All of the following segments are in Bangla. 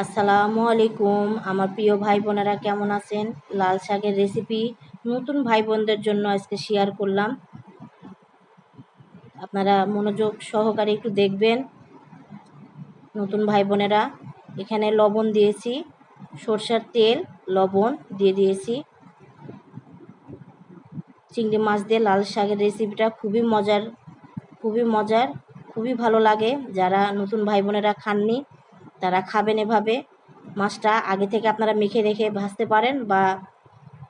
আসসালামু আলাইকুম। আমার প্রিয় ভাই বোনেরা কেমন আছেন? লাল শাকের রেসিপি নতুন ভাই বোনদের জন্য আজকে শেয়ার করলাম। আপনারা মনোযোগ সহকারে একটু দেখবেন। নতুন ভাই বোনেরা, এখানে লবণ দিয়েছি, সরষের তেল, লবণ দিয়ে দিয়েছি। চিংড়ি মাছ দিয়ে লাল শাকের রেসিপিটা খুবই মজার খুবই মজার, খুবই ভালো লাগে। যারা নতুন ভাই বোনেরা খাননি তারা খাবেন এভাবে। মাছটা আগে থেকে আপনারা মেখে রেখে ভাজতে পারেন বা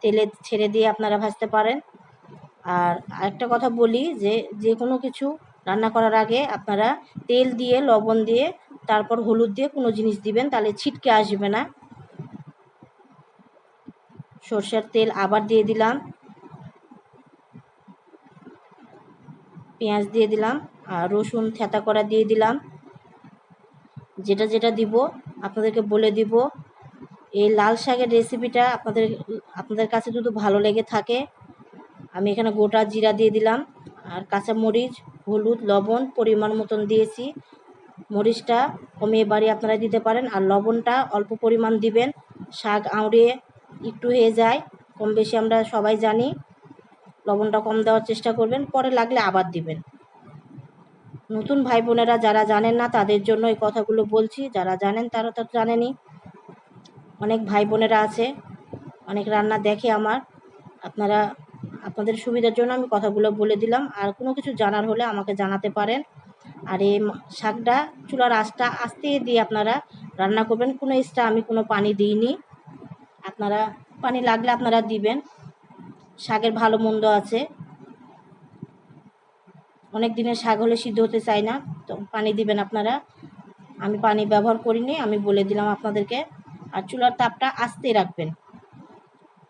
তেলে ছেড়ে দিয়ে আপনারা ভাজতে পারেন। আর আরেকটা কথা বলি যে যে কোনো কিছু রান্না করার আগে আপনারা তেল দিয়ে, লবণ দিয়ে, তারপর হলুদ দিয়ে কোনো জিনিস দিবেন, তাহলে ছিটকে আসবে না। সর্ষের তেল আবার দিয়ে দিলাম। পেঁয়াজ দিয়ে দিলাম, আর রসুন থেতা করা দিয়ে দিলাম। যেটা যেটা দিব, আপনাদেরকে বলে দিব। এই লাল শাকের রেসিপিটা আপনাদের আপনাদের কাছে যদি ভালো লেগে থাকে, আমি এখানে গোটা জিরা দিয়ে দিলাম আর কাঁচা মরিচ হলুদ, লবণ পরিমাণ মতন দিয়েছি। মরিচটা কমিয়ে বাড়ি আপনারা দিতে পারেন আর লবণটা অল্প পরিমাণ দিবেন। শাক আউড়ে একটু হয়ে যায়, কম বেশি আমরা সবাই জানি। লবণটা কম দেওয়ার চেষ্টা করবেন, পরে লাগলে আবার দিবেন। নতুন ভাই বোনেরা যারা জানেন না, তাদের জন্য এই কথাগুলো বলছি। যারা জানেন, তারা তো জানেনই অনেক ভাই বোনেরা আছে, অনেক রান্না দেখে আমার। আপনারা, আপনাদের সুবিধার জন্য আমি কথাগুলো বলে দিলাম। আর কোনো কিছু জানার হলে আমাকে জানাতে পারেন। আর এই শাকটা, চুলার আঁচটা আস্তে দিয়ে আপনারা রান্না করবেন। কোনো এক্সট্রা আমি কোনো পানি দিইনি। আপনারা, পানি লাগলে আপনারা দিবেন। শাকের ভালো মন্দ আছে। অনেক দিনের শাক হলে সিদ্ধ হতে চায় না, তো পানি দিবেন আপনারা। আমি পানি ব্যবহার করিনি, আমি বলে দিলাম আপনাদেরকে। আর চুলার তাপটা আস্তে রাখবেন,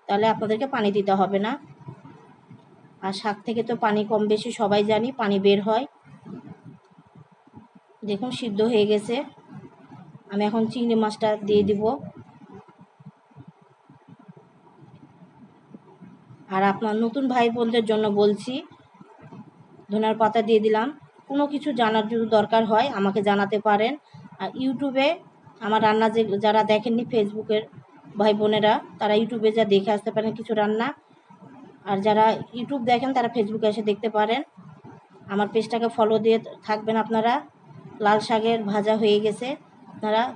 তাহলে আপনাদেরকে পানি দিতে হবে না। আর শাক থেকে তো পানি কম বেশি, সবাই জানি পানি বের হয়। দেখুন, সিদ্ধ হয়ে গেছে। আমি এখন চিংড়ি মাছটা দিয়ে দিব। আর আপনার নতুন ভাই বোনদের জন্য বলছি ধনার পাতা দিয়ে দিলাম। কোনো কিছু জানার যদি দরকার হয় আমাকে জানাতে পারেন। আর ইউটিউবে আমার রান্না যে, যারা দেখেননি ফেসবুকের ভাই বোনেরা, তারা ইউটিউবে যা দেখে আসতে পারেন কিছু রান্না। আর যারা ইউটিউব দেখেন, তারা ফেসবুকে এসে দেখতে পারেন। আমার পেজটাকে ফলো দিয়ে থাকবেন আপনারা। লাল শাকের ভাজা হয়ে গেছে। আপনারা